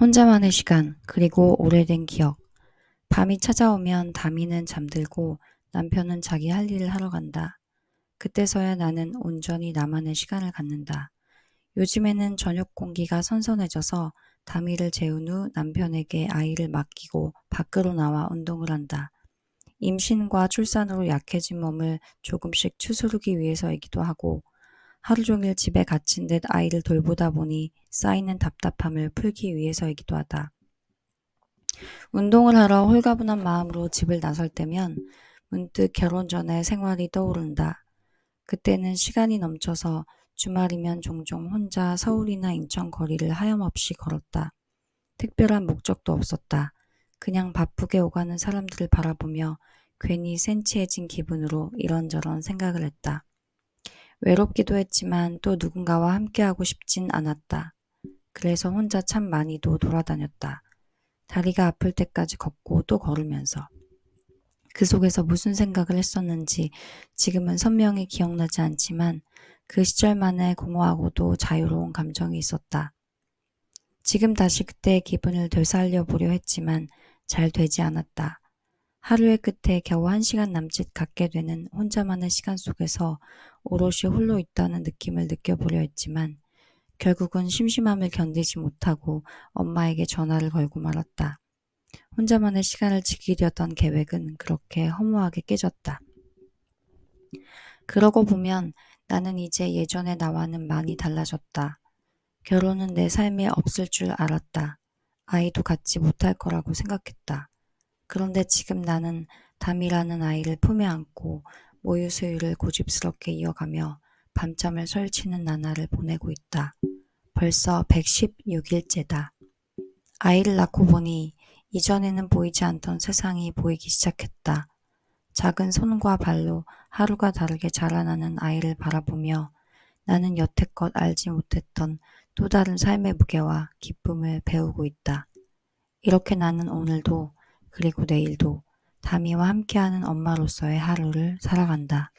혼자만의 시간, 그리고 오래된 기억. 밤이 찾아오면 다미는 잠들고 남편은 자기 할 일을 하러 간다. 그때서야 나는 온전히 나만의 시간을 갖는다. 요즘에는 저녁 공기가 선선해져서 다미를 재운 후 남편에게 아이를 맡기고 밖으로 나와 운동을 한다. 임신과 출산으로 약해진 몸을 조금씩 추스르기 위해서이기도 하고 하루 종일 집에 갇힌 듯 아이를 돌보다 보니 쌓이는 답답함을 풀기 위해서이기도 하다. 운동을 하러 홀가분한 마음으로 집을 나설 때면 문득 결혼 전의 생활이 떠오른다. 그때는 시간이 넘쳐서 주말이면 종종 혼자 서울이나 인천 거리를 하염없이 걸었다. 특별한 목적도 없었다. 그냥 바쁘게 오가는 사람들을 바라보며 괜히 센치해진 기분으로 이런저런 생각을 했다. 외롭기도 했지만 또 누군가와 함께하고 싶진 않았다. 그래서 혼자 참 많이도 돌아다녔다. 다리가 아플 때까지 걷고 또 걸으면서. 그 속에서 무슨 생각을 했었는지 지금은 선명히 기억나지 않지만 그 시절만의 공허하고도 자유로운 감정이 있었다. 지금 다시 그때의 기분을 되살려 보려 했지만 잘 되지 않았다. 하루의 끝에 겨우 한 시간 남짓 갖게 되는 혼자만의 시간 속에서 오롯이 홀로 있다는 느낌을 느껴보려 했지만 결국은 심심함을 견디지 못하고 엄마에게 전화를 걸고 말았다. 혼자만의 시간을 지키려던 계획은 그렇게 허무하게 깨졌다. 그러고 보면 나는 이제 예전의 나와는 많이 달라졌다. 결혼은 내 삶에 없을 줄 알았다. 아이도 갖지 못할 거라고 생각했다. 그런데 지금 나는 담이라는 아이를 품에 안고 모유수유를 고집스럽게 이어가며 밤잠을 설치는 나날을 보내고 있다. 벌써 116일째다. 아이를 낳고 보니 이전에는 보이지 않던 세상이 보이기 시작했다. 작은 손과 발로 하루가 다르게 자라나는 아이를 바라보며 나는 여태껏 알지 못했던 또 다른 삶의 무게와 기쁨을 배우고 있다. 이렇게 나는 오늘도 그리고 내일도 다미와 함께하는 엄마로서의 하루를 살아간다.